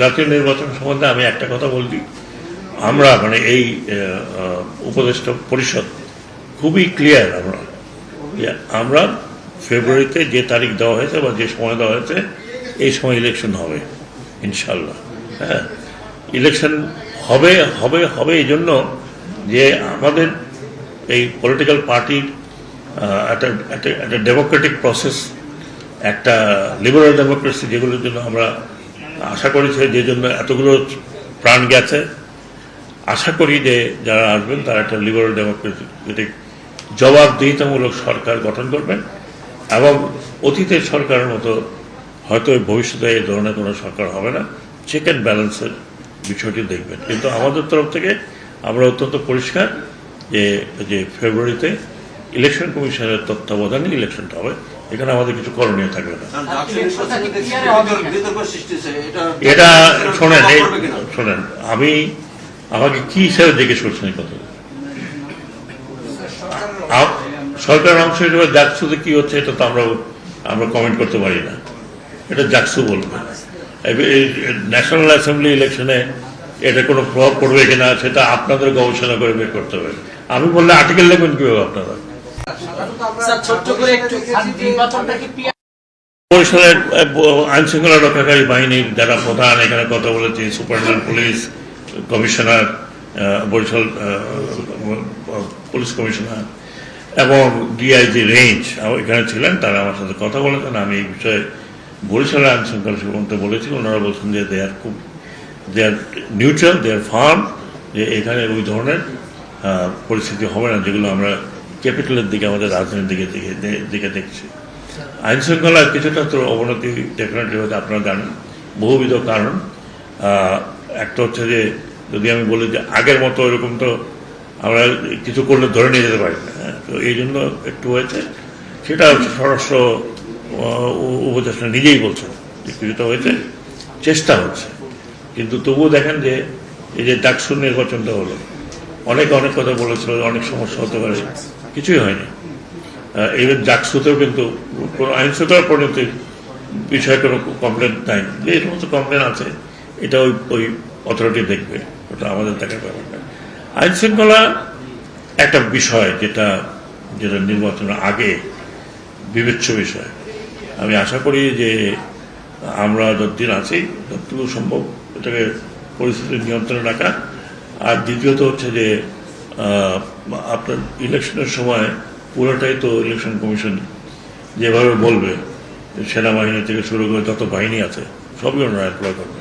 জাতীয় নির্বাচন সম্বন্ধে আমি একটা কথা বলছি। আমরা মানে এই উপদেষ্টা পরিষদ খুবই ক্লিয়ার আমরা যে আমরা ফেব্রুয়ারিতে যে তারিখ দেওয়া হয়েছে বা যে সময় দেওয়া হয়েছে, এই সময় ইলেকশন হবে ইনশাল্লাহ হ্যাঁ? ইলেকশন হবে হবে হবে এই জন্য যে আমাদের এই পলিটিক্যাল পার্টির একটা একটা ডেমোক্রেটিক প্রসেস একটা লিবারাল ডেমোক্রেসি যেগুলোর জন্য আমরা আশা করেছি যে জন্য এতগুলো প্রাণ গেছে। আশা করি যে, যারা আসবেন, তারা একটা লিবারাল ডেমোক্রেটিক জবাবদিহিতামূলক সরকার গঠন করবেন এবং অতীতের সরকারের মতো হয়তো ভবিষ্যতে এই ধরনের কোনো সরকার হবে না। চেক অ্যান্ড ব্যালেন্সের বিষয়টি দেখবেন। কিন্তু আমাদের তরফ থেকে আমরা অত্যন্ত পরিষ্কার যে যে ফেব্রুয়ারিতে ইলেকশন কমিশনের তত্ত্বাবধানে ইলেকশনটা হবে। এখানে আমাদের কিছু করণীয় থাকবে না। হয়েছে। এটা এটা শোনেন এই শোনেন আমি আমাকে কি হিসাবে জিজ্ঞেস করছেন এই কথা সরকার অংশ হিসেবে জাকসুতে কি হচ্ছে এটা তো আমরা আমরা কমেন্ট করতে পারি না। এটা জাকসু বলবে। ন্যাশনাল অ্যাসেম্বলি ইলেকশনে এটা কোনো প্রভাব পড়বে কিনা সেটা আপনাদের গবেষণা করে বের করতে হবে। আমি বললে আর্টিকেল লিখবেন কীভাবে আপনারা? বরিশালের আইন শৃঙ্খলা রক্ষাকারী বাহিনীর যারা প্রধান এখানে কথা বলেছে superintendent police commissioner Barishal police commissioner এবং ডিআইজি রেঞ্জ এখানে ছিলেন তারা আমার সাথে কথা বলেছেন। আমি এই বিষয়ে বরিশালের আইন শৃঙ্খলা সম্বন্ধে বলেছি। ওনারা বলছেন যে দে আর খুব দে আর নিউট্রাল দে আর ফার্ম যে এখানে ওই ধরনের পরিস্থিতি হবে না যেগুলো আমরা ক্যাপিটালের দিকে আমাদের রাজধানীর দিকে দিকে দেখছি। আইন শৃঙ্খলার কিছুটা তো অবনতি ডেফিনেটলি হতে আপনারা জানেন। বহুবিধ কারণ। একটা হচ্ছে যে যদি আমি বলি যে আগের মতো এরকম তো আমরা কিছু করলে ধরে নিয়ে যেতে পারি না হ্যাঁ, তো এই জন্য একটু হয়েছে। সেটা হচ্ছে স্বরাষ্ট্র উপদেষ্টা নিজেই বলছেন যে কিছুটা হয়েছে। চেষ্টা হচ্ছে। কিন্তু তবুও দেখেন যে এই যে ডাকসুর নির্বাচনটা হলো অনেকে অনেক কথা বলেছিল অনেক সমস্যা হতে পারে। কিছুই হয়নি। ইভেন জাকসুতেও কিন্তু কোনো আইন শৃঙ্খলা পরিণতির বিষয়ে কোনো কমপ্লেন নাই। যে সমস্ত কমপ্লেন আছে, এটা ওই ওই অথরিটি দেখবে, ওটা আমাদের দেখার ব্যাপার না আইন শৃঙ্খলা একটা বিষয় যেটা যেটা নির্বাচনের আগে বিবেচ্য বিষয়। আমি আশা করি যে আমরা যতদিন আছি, যতটুকু সম্ভব এটাকে পরিস্থিতি নিয়ন্ত্রণে রাখা। আর দ্বিতীয়ত হচ্ছে যে আপনার ইলেকশনের সময় পুরোটাই তো ইলেকশন কমিশন যেভাবে বলবে, সেনাবাহিনী থেকে শুরু করে যত বাহিনী আছে, সবই ওনারা অ্যাপ্লাই করবে।